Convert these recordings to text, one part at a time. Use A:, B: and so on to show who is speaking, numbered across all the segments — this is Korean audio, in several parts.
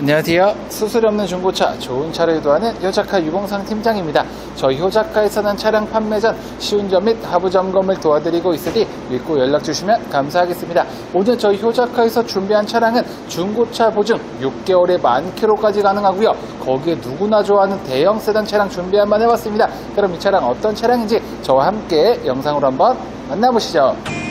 A: 안녕하세요. 수수료 없는 중고차 좋은 차를 유도하는 효자카 유봉상 팀장입니다. 저희 효자카에서 는 차량 판매 전 시운전 및 하부 점검을 도와드리고 있으니 믿고 연락 주시면 감사하겠습니다. 오늘 저희 효자카에서 준비한 차량은 중고차 보증 6개월에 만 킬로까지 가능하고요. 거기에 누구나 좋아하는 대형 세단 차량 준비 한번 해봤습니다. 그럼 이 차량 어떤 차량인지 저와 함께 영상으로 한번 만나보시죠.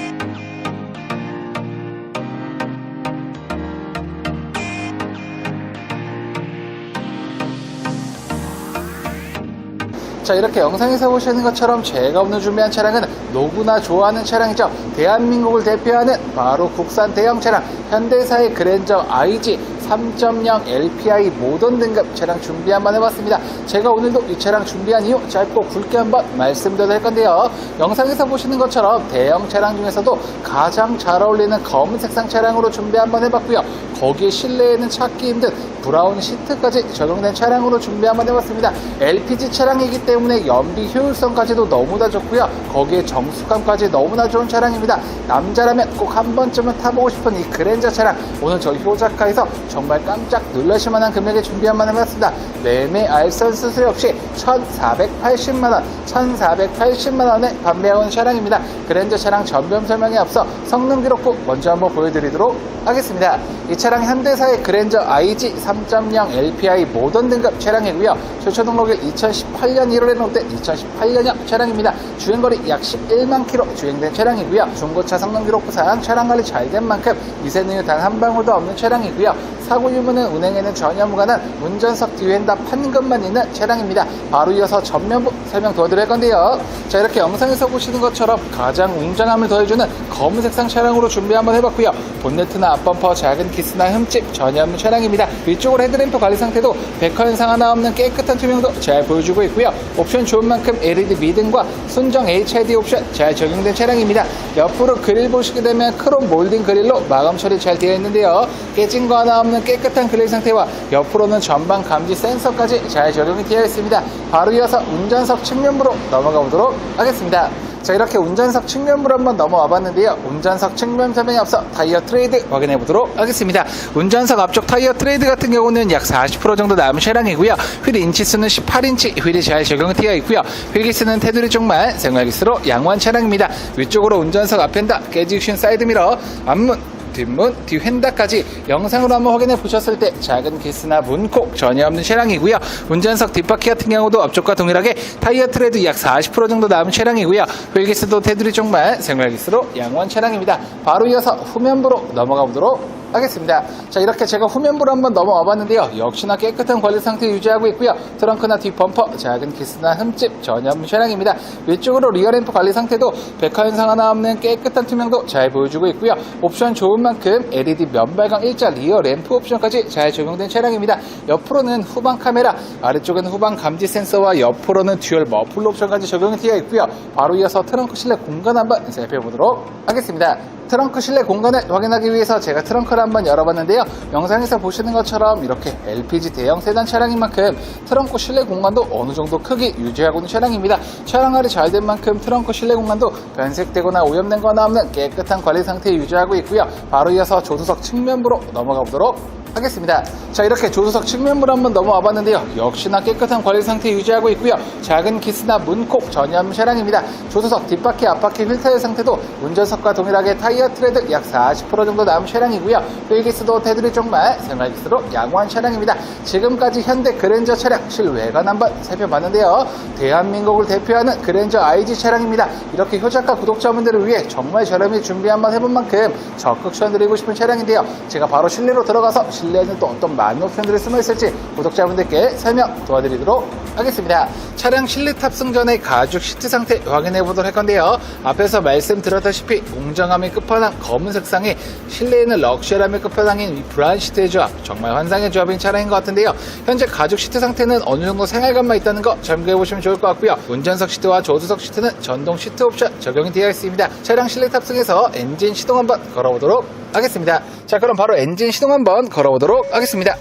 A: 자 이렇게 영상에서 보시는 것처럼 제가 오늘 준비한 차량은 누구나 좋아하는 차량이죠. 대한민국을 대표하는 바로 국산 대형 차량. 현대사의 그랜저 IG 3.0 LPI 모던 등급 차량 준비 한번 해봤습니다 제가 오늘도 이 차량 준비한 이유 짧고 굵게 한번 말씀드려야 할 건데요 영상에서 보시는 것처럼 대형 차량 중에서도 가장 잘 어울리는 검은 색상 차량으로 준비 한번 해봤고요 거기에 실내에는 찾기 힘든 브라운 시트까지 적용된 차량으로 준비 한번 해봤습니다. LPG 차량이기 때문에 연비 효율성까지도 너무나 좋고요. 거기에 정수감까지 너무나 좋은 차량입니다. 남자라면 꼭 한 번쯤은 타보고 싶은 이 그랜저 차량 오늘 저희 효자카에서 정말 깜짝 놀라실 만한 금액에 준비 한번 해봤습니다. 매매 알선 수수료 없이 1,480만원 1,480만원에 판매해온 차량입니다. 그랜저 차량 전변 설명에 앞서 성능 기록부 먼저 한번 보여드리도록 하겠습니다. 이 차량 현대사의 그랜저 IG 3.0 LPI 모던 등급 차량이고요. 최초 등록일 2018년 1월에納된 2018년형 차량입니다. 주행거리 약 11만 킬로 주행된 차량이고요. 중고차 성능 기록 부상 차량 관리 잘 된 만큼 미세누유 단 한 방울도 없는 차량이고요. 사고 유무는 운행에는 전혀 무관한 운전석 뒤엔다 판금만 있는 차량입니다. 바로 이어서 전면부 설명 도와드릴 건데요. 자 이렇게 영상에서 보시는 것처럼 가장 웅장함을 더해주는 검은 색상 차량으로 준비 한번 해봤고요. 본네트나 앞범퍼 작은 키스나 흠집 전혀 없는 차량입니다. 위쪽으로 헤드램프 관리 상태도 백화 현상 하나 없는 깨끗한 투명도 잘 보여주고 있고요. 옵션 좋은 만큼 LED 미등과 순정 HID 옵션 잘 적용된 차량입니다. 옆으로 그릴 보시게 되면 크롬 몰딩 그릴로 마감 처리 잘 되어 있는데요. 깨진 거 하나 없는 깨끗한 그릴 상태와 옆으로는 전방 감지 센서까지 잘 적용이 되어 있습니다. 바로 이어서 운전석 측면부로 넘어가 보도록 하겠습니다. 자 이렇게 운전석 측면부로 한번 넘어와 봤는데요. 운전석 측면 설명에 앞서 타이어 트레이드 확인해 보도록 하겠습니다. 운전석 앞쪽 타이어 트레이드 같은 경우는 약 40% 정도 남은 차량이고요. 휠 인치수는 18인치 휠이 잘 적용이 되어 있고요. 휠기스는 테두리 쪽만 생활기스로 양호한 차량입니다. 위쪽으로 운전석 앞엔다 깨지신 사이드미러 앞문 뒷문, 뒤휀다까지 영상으로 한번 확인해 보셨을 때 작은 기스나 문콕 전혀 없는 차량이고요. 운전석 뒷바퀴 같은 경우도 앞쪽과 동일하게 타이어 트레드 약 40% 정도 남은 차량이고요. 휠기스도 테두리 쪽만 생활기스로 양호한 차량입니다. 바로 이어서 후면부로 넘어가 보도록 하겠습니다. 자 이렇게 제가 후면부로 한번 넘어와 봤는데요. 역시나 깨끗한 관리 상태 유지하고 있고요. 트렁크나 뒷 범퍼, 작은 키스나 흠집 없는 차량입니다. 위쪽으로 리어램프 관리 상태도 백화 현상 하나 없는 깨끗한 투명도 잘 보여주고 있고요. 옵션 좋은 만큼 LED 면발광 일자 리어 램프 옵션까지 잘 적용된 차량입니다. 옆으로는 후방 카메라, 아래쪽에는 후방 감지 센서와 옆으로는 듀얼 머플러 옵션까지 적용이 되어 있고요. 바로 이어서 트렁크 실내 공간 한번 살펴보도록 하겠습니다. 트렁크 실내 공간을 확인하기 위해서 제가 트렁크를 한번 열어봤는데요. 영상에서 보시는 것처럼 이렇게 LPG 대형 세단 차량인 만큼 트렁크 실내 공간도 어느 정도 크게 유지하고 있는 차량입니다. 차량 관리 잘된 만큼 트렁크 실내 공간도 변색되거나 오염된 거나 없는 깨끗한 관리 상태 유지하고 있고요. 바로 이어서 조수석 측면부로 넘어가 보도록 하겠습니다. 자 이렇게 조수석 측면부로 한번 넘어와 봤는데요. 역시나 깨끗한 관리 상태 유지하고 있고요. 작은 기스나 문콕 없는 차량입니다. 조수석 뒷바퀴 앞바퀴 휠타일 상태도 운전석과 동일하게 타이어 트레드 약 40% 정도 남은 차량이고요. 휠기스도 테두리 쪽만 생활기스로 양호한 차량입니다. 지금까지 현대 그랜저 차량 실외관 한번 살펴봤는데요. 대한민국을 대표하는 그랜저 IG 차량입니다. 이렇게 효자가 구독자분들을 위해 정말 저렴이 준비 한번 해본 만큼 적극 추천드리고 싶은 차량인데요. 제가 바로 실내로 들어가서 실내에는 또 어떤 많은 옵션들이 숨어 있을지 구독자분들께 설명 도와드리도록 하겠습니다. 차량 실내 탑승 전에 가죽 시트 상태 확인해 보도록 할 건데요. 앞에서 말씀드렸다시피 웅장함의 끝판왕 검은 색상에 실내에는 럭셔리함의 끝판왕인 이 브라운 시트의 조합 정말 환상의 조합인 차량인 것 같은데요. 현재 가죽 시트 상태는 어느 정도 생활감만 있다는 거 참고해 보시면 좋을 것 같고요. 운전석 시트와 조수석 시트는 전동 시트 옵션 적용이 되어 있습니다. 차량 실내 탑승해서 엔진 시동 한번 걸어보도록 하겠습니다. 자 그럼 바로 엔진 시동 한번 걸어 보도록 하겠습니다.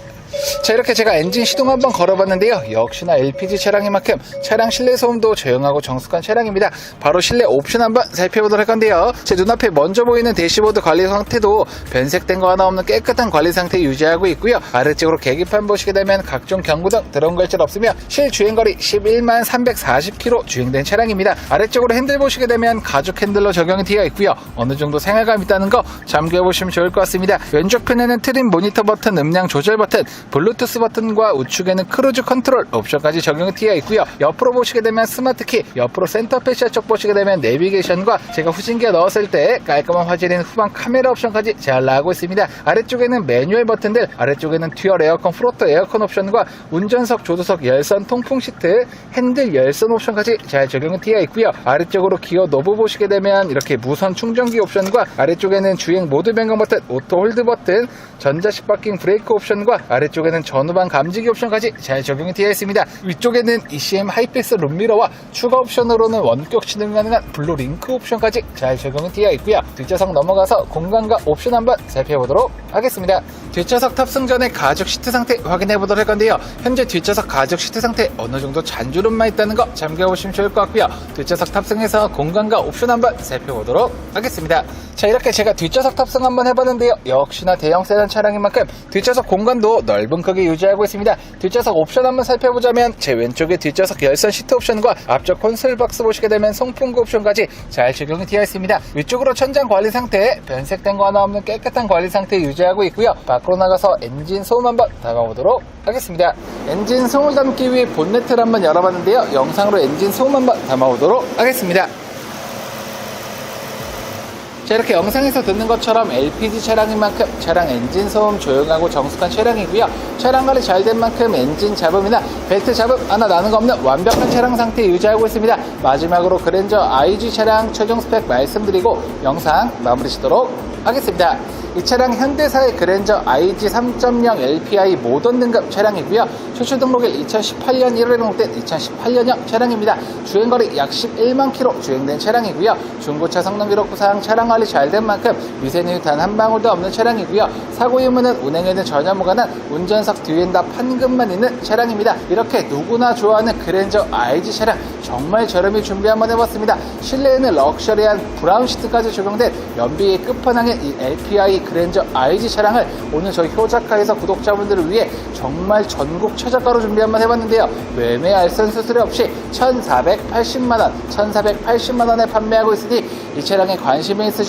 A: 자 이렇게 제가 엔진 시동 한번 걸어봤는데요. 역시나 LPG 차량인 만큼 차량 실내 소음도 조용하고 정숙한 차량입니다. 바로 실내 옵션 한번 살펴보도록 할 건데요. 제 눈앞에 먼저 보이는 대시보드 관리 상태도 변색된 거 하나 없는 깨끗한 관리 상태 유지하고 있고요. 아래쪽으로 계기판 보시게 되면 각종 경고등 들어온 걸질 없으며 실주행거리 11만 340km 주행된 차량입니다. 아래쪽으로 핸들 보시게 되면 가죽 핸들로 적용이 되어 있고요. 어느 정도 생활감 있다는 거 잠겨보시면 좋을 것 같습니다. 왼쪽 편에는 트림 모니터 버튼 음량 조절 버튼 블루투스 버튼과 우측에는 크루즈 컨트롤 옵션까지 적용이 되어 있고요. 옆으로 보시게 되면 스마트키, 옆으로 센터 패시아 쪽 보시게 되면 내비게이션과 제가 후진기어 넣었을 때 깔끔한 화질인 후방 카메라 옵션까지 잘 나가고 있습니다. 아래쪽에는 매뉴얼 버튼들, 아래쪽에는 듀얼 에어컨 프로토 에어컨 옵션과 운전석, 조수석 열선 통풍 시트, 핸들 열선 옵션까지 잘 적용이 되어 있고요. 아래쪽으로 기어 노브 보시게 되면 이렇게 무선 충전기 옵션과 아래쪽에는 주행 모드 변경 버튼, 오토 홀드 버튼, 전자식 바킹 브레이크 옵션과 아래 쪽에는 전후방 감지기 옵션까지 잘 적용이 되어 있습니다. 위쪽에는 ECM 하이패스 룸미러와 추가 옵션으로는 원격 진행 가능한 블루 링크 옵션까지 잘 적용이 되어 있고요. 뒷좌석 넘어가서 공간과 옵션 한번 살펴보도록 하겠습니다. 뒷좌석 탑승 전에 가죽 시트 상태 확인해 보도록 할 건데요. 현재 뒷좌석 가죽 시트 상태 어느 정도 잔주름만 있다는 거 참고해보시면 좋을 것 같고요. 뒷좌석 탑승해서 공간과 옵션 한번 살펴보도록 하겠습니다. 자 이렇게 제가 뒷좌석 탑승 한번 해봤는데요. 역시나 대형 세단 차량인 만큼 뒷좌석 공간도 넓은 크기 유지하고 있습니다. 뒷좌석 옵션 한번 살펴보자면 제 왼쪽에 뒷좌석 열선 시트 옵션과 앞쪽 콘솔 박스 보시게 되면 송풍구 옵션까지 잘 적용이 되어 있습니다. 위쪽으로 천장 관리 상태 변색된 거 하나 없는 깨끗한 관리 상태 유지하고 있고요. 밖으로 나가서 엔진 소음 한번 담아보도록 하겠습니다. 엔진 소음을 담기 위해 본네트를 한번 열어봤는데요. 영상으로 엔진 소음 한번 담아보도록 하겠습니다. 자 이렇게 영상에서 듣는 것처럼 LPG 차량인 만큼 차량 엔진 소음 조용하고 정숙한 차량이고요 차량 관리 잘 된 만큼 엔진 잡음이나 벨트 잡음 하나 나는 거 없는 완벽한 차량 상태 유지하고 있습니다 마지막으로 그랜저 IG 차량 최종 스펙 말씀드리고 영상 마무리 짓도록 하겠습니다 이 차량 현대사의 그랜저 IG 3.0 LPI 모던 등급 차량이고요. 최초 등록일 2018년 1월에 등록된 2018년형 차량입니다. 주행거리 약 11만 킬로 주행된 차량이고요. 중고차 성능 기록부상 차량 관리 잘 된 만큼 미세누유 단 한 방울도 없는 차량이고요. 사고 유무는 운행에는 전혀 무관한 운전석 뒤엔 다 판금만 있는 차량입니다. 이렇게 누구나 좋아하는 그랜저 IG 차량 정말 저렴이 준비 한번 해봤습니다. 실내에는 럭셔리한 브라운 시트까지 적용된 연비의 끝판왕인 이 LPI 그랜저 IG 차량을 오늘 저희 효자카에서 구독자분들을 위해 정말 전국 최저가로 준비 한번 해봤는데요. 매매 알선 수수료 없이 1,480만원, 1,480만원에 판매하고 있으니 이 차량에 관심이 있으신